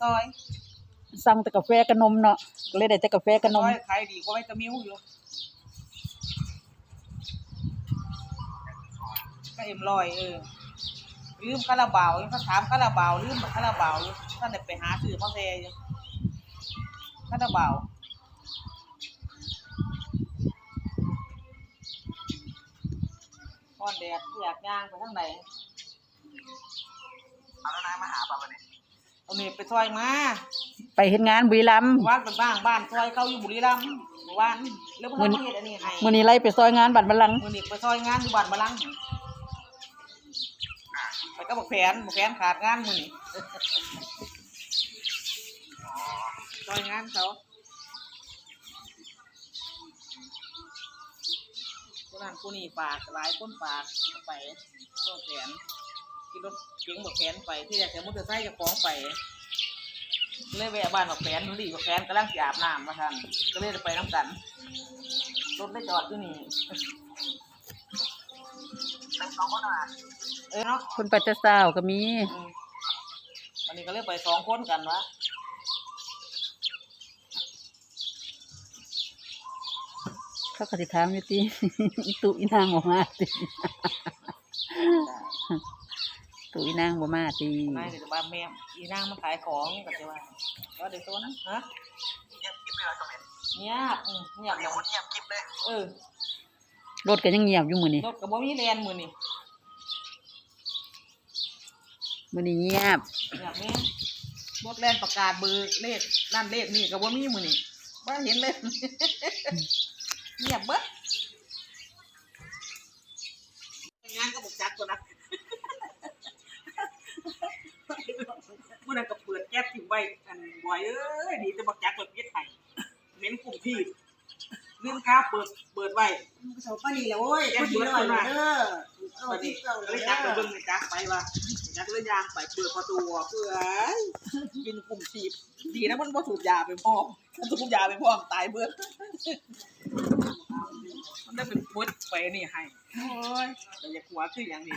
ซอยสั่งแต่กาแฟกับนมเนาะก็เลยได้แต่กาแฟกับนซมอยขายดีกว่าวิตามิวอยู่ก็เอ็มลอยเออลืมคาราบาวยังเขาถามคาราบาวลืมคาราบาวอยู่ท่านได้ไปหาซื้อมาแซ่อยู่คาราบาวก้อนแดดอยากย่างไปทางไหน เอาแล้วนายมาหาป่ะวันนี้ เอาเนไปซอยมาไปเฮ็ดงานบุรีรัมย์บ้านเป็นบ้านบ้านซอยเขาอยู่บุรีรัมย์บ้านแล้วเพิ่นมาเฮ็ดอันนี้ให้มื้อนี้ไล่ไปซอยงานบัตรบัลลังก์มื้อนี้ไปซอยงานอยู่บ้านบะลังไปก็บอกแผนบอกแผนขาดงานมื้อนี้ซอยงานเขาคนนั้นคนนี้ฝากหลายคนฝากเอาไปก็แผน กินรถเก๋งบอกแผนไปที่แรกจะมุดจะใส่จะของไปเลยแวะบ้านบอกแผนรีบบอกแผนกำลังจะอาบน้ำมาทันก็เลยจะไปน้ำกันรถได้จอดอยู่นี่เป็นสองคนอะเออเนาะคนปัจจสาวก็มีอืมวันนี้ก็เลยไปสองคนกันวะเขาก็สิถามอยู่ติอีตุอีนางบ่มาติ ตุอีนางบ่มาตินายเดี๋ยวบ้าแม่อีนางมาขายของก็จะว่าว่าเดี๋ยวตัวนั้นฮะเงียบกิ๊บเลยคอมเมนต์เงียบอืมเงียบเดี๋เดี๋ยยววเงียบกิ๊บเลยเออรถก็ยังเงียบอยู่มื้อนี้รถกับบ่มีแลนมือนี่มื้อนี้เงียบเงียบแม่รถแลนประกาศเบอร์เลขนั่นเลขนี่กับบ่มีมือนี่บ่เห็นเลยเงียบเบิดงานก็บอกจักตัวนะ บ่อยเอ้ยดีจะบอกจักเปิดเพียไทยเหม็นกลุ่มที่ลืมค้าเปิดเปิดไว้เขาปนี่แหละโว้ยคนดีหน่อยเด้อเอาวันที่นี้เก่าก็เลเลยยจักไปเบิ่งในจักไปว่าจักเลยยางไปเปิดประตูออกเพื่อกินกลุ่มทีบดีนะมันบ่ถูกยาไปพร้อมถ้าถูกยาไปพร้อมตายเบิดมันได้เป็นพุทธไปนี่ให้โอ้ยแต่อย่าหัวคืออย่างนี้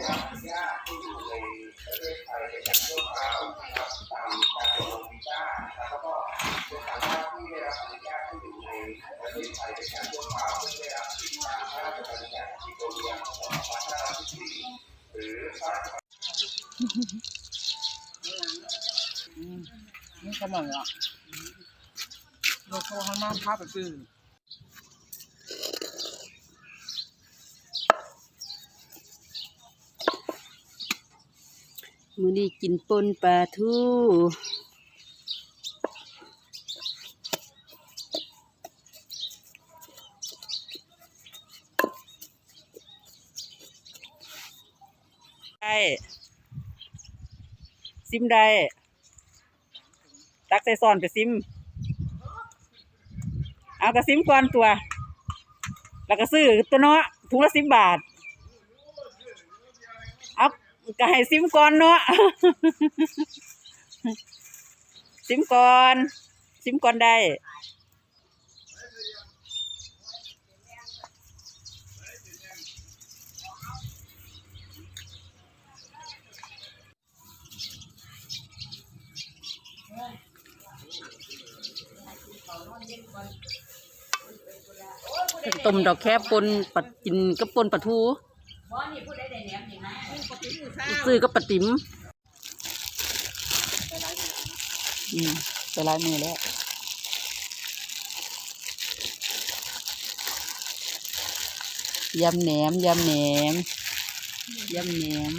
นี่ขนาดอะเราโทรให้มาพาไปซื้อ มือนี้กินปนปลาทูได้ซิมได้ตักใส่ซอนไปซิม เอากระซิมก่อนตัว แล้วก็ซื้อตัวเนาะถุงละสิบบาท ก็ให้ซิมก่อนเนาะซิมก่อนซิมก่อนได้ต้มดอกแคปนปัดกินกับปนปลาทู ซื้อกับปลาติ๋มอืมไปลายมือแล้วยำแหนมยำแหนมยำแหนม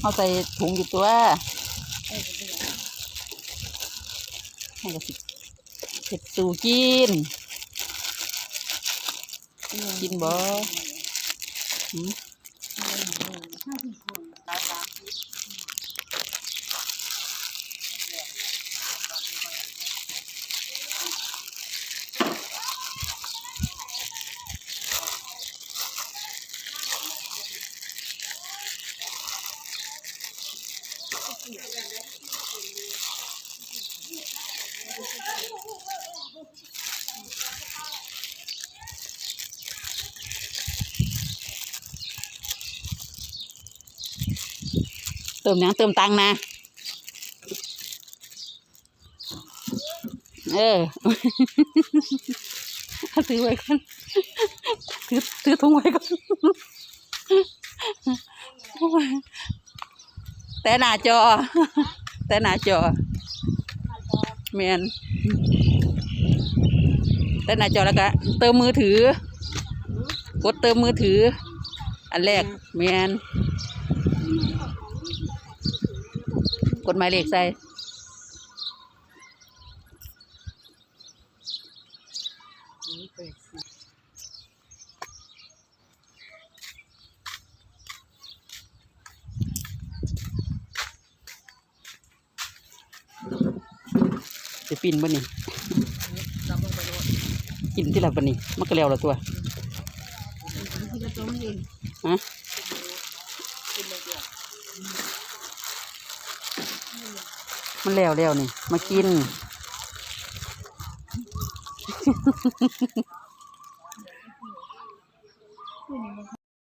เอาใส่ถุงอยู่ตัวให้กระสิเผ็ดสูกิน กินบ่ เติมยังเติมตังนะ เออถือไว้ก่อนถือถือถุงไว้ก่อนแต่หน้าจอ แต่หน้าจอแมนแต่หน้าจอแล้วก็เติมมือถือ กดเติมมือถือ อันแรกแมน กดหมายเลขใส่จะปีนบ่นี่ปโลดกินที่ละบ่นี่มันก็แล้วละตัวฮะ กินเลยเดียว มันแล้วแล้วนี่ มากิน